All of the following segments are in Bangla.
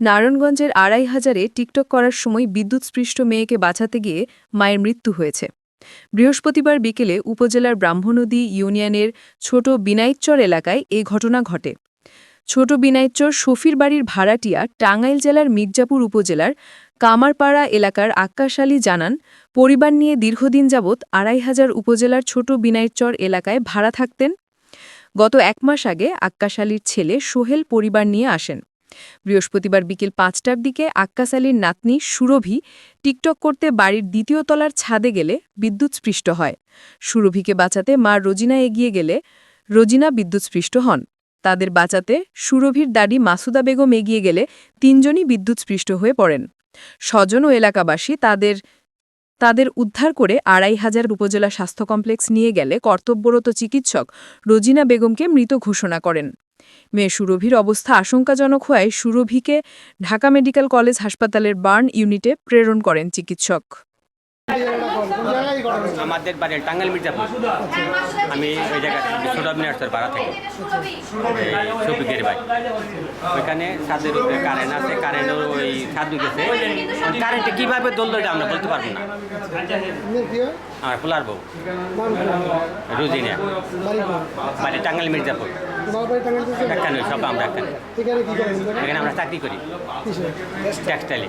নারায়ণগঞ্জের আড়াই হাজারে টিকটক করার সময় বিদ্যুৎস্পৃষ্ট মেয়েকে বাঁচাতে গিয়ে মায়ের মৃত্যু হয়েছে। বৃহস্পতিবার বিকেলে উপজেলার ব্রাহ্মণদী ইউনিয়নের ছোট বিনাইচর এলাকায় এ ঘটনা ঘটে। ছোট বিনাইতচর শফির বাড়ির ভাড়াটিয়া টাঙ্গাইল জেলার মির্জাপুর উপজেলার কামারপাড়া এলাকার আক্কাশ আলী জানান, পরিবার নিয়ে দীর্ঘদিন যাবৎ আড়াই হাজার উপজেলার ছোট বিনাইতচর এলাকায় ভাড়া থাকতেন। গত এক মাস আগে আক্কাশ আলীর ছেলে সোহেল পরিবার নিয়ে আসেন। বৃহস্পতিবার বিকেল পাঁচটার দিকে আক্কাস আলীর নাতনি সুরভি টিকটক করতে বাড়ির দ্বিতীয় তলার ছাদে গেলে বিদ্যুৎস্পৃষ্ট হয়। সুরভিকে বাঁচাতে মা রোজিনা এগিয়ে গেলে রোজিনা বিদ্যুৎস্পৃষ্ট হন। তাদের বাঁচাতে সুরভির দাড়ি মাসুদা বেগম এগিয়ে গেলে তিনজনই বিদ্যুৎস্পৃষ্ট হয়ে পড়েন। স্বজন ও এলাকাবাসী তাদের তাদের উদ্ধার করে আড়াই হাজার উপজেলা স্বাস্থ্য কমপ্লেক্স নিয়ে গেলে কর্তব্যরত চিকিৎসক রোজিনা বেগমকে মৃত ঘোষণা করেন। মেয়ে সুরভির অবস্থা আশঙ্কাজনক হওয়ায় সুরভিকে ঢাকা মেডিকেল কলেজ হাসপাতালের বার্ন ইউনিটে প্রেরণ করেন চিকিৎসক। আমাদের বাড়ি টাঙ্গাইল মির্জাপুর। আমি ওই জায়গায় ছোট মিনার্সের ভাড়া থাকি। শফিকের বাড়ি ওইখানে ছাদের উপরে কারেন্ট আছে কারেন্টের ওই ছাদ গেছে। কারেন্টে কীভাবে দোল এটা আমরা বলতে পারব না। আমার পোলার বউ। রুজিনিয়া। বাড়ি টাঙ্গাইল মির্জাপুর। এখানে সব আমরা এখানে এখানে আমরা চাকরি করি। টেক্সটাইলে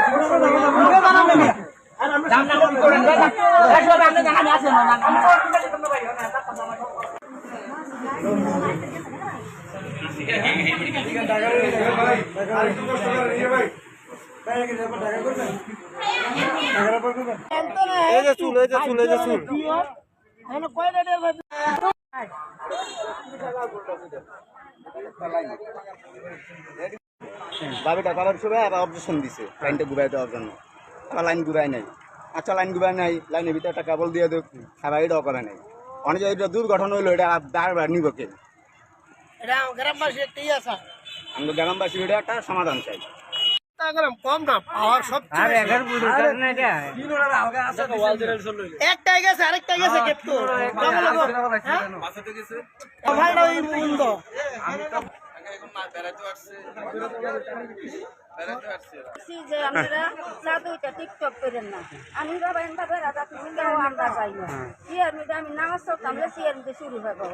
ও আল্লাহ আল্লাহ গো। বাবিটা করার সময় আবার অবজেকশন দিছে, লাইনটা ঘুরাই দেওয়ার জন্য লাইন ঘুরাই নাই আচ্ছা লাইন ঘুরাই নাই লাইনের ভিতরে একটা কেবল দিয়ে দেব আবার এটাও করে নাই অনেক এটা দুর্ঘটনা হইল এটা বারবার নিব কে আমরা গ্রামবাসী এটা একটা সমাধান চাই একটাই গেছে আরেকটা গেছে যে জাদুটা টিকটক করেন না। আমি বাবা এন বাবা রাজা তুমি আমরা যাই না। সিয়ার মিটা আমি নামাজ সিয়ার মিটা শুরু হবে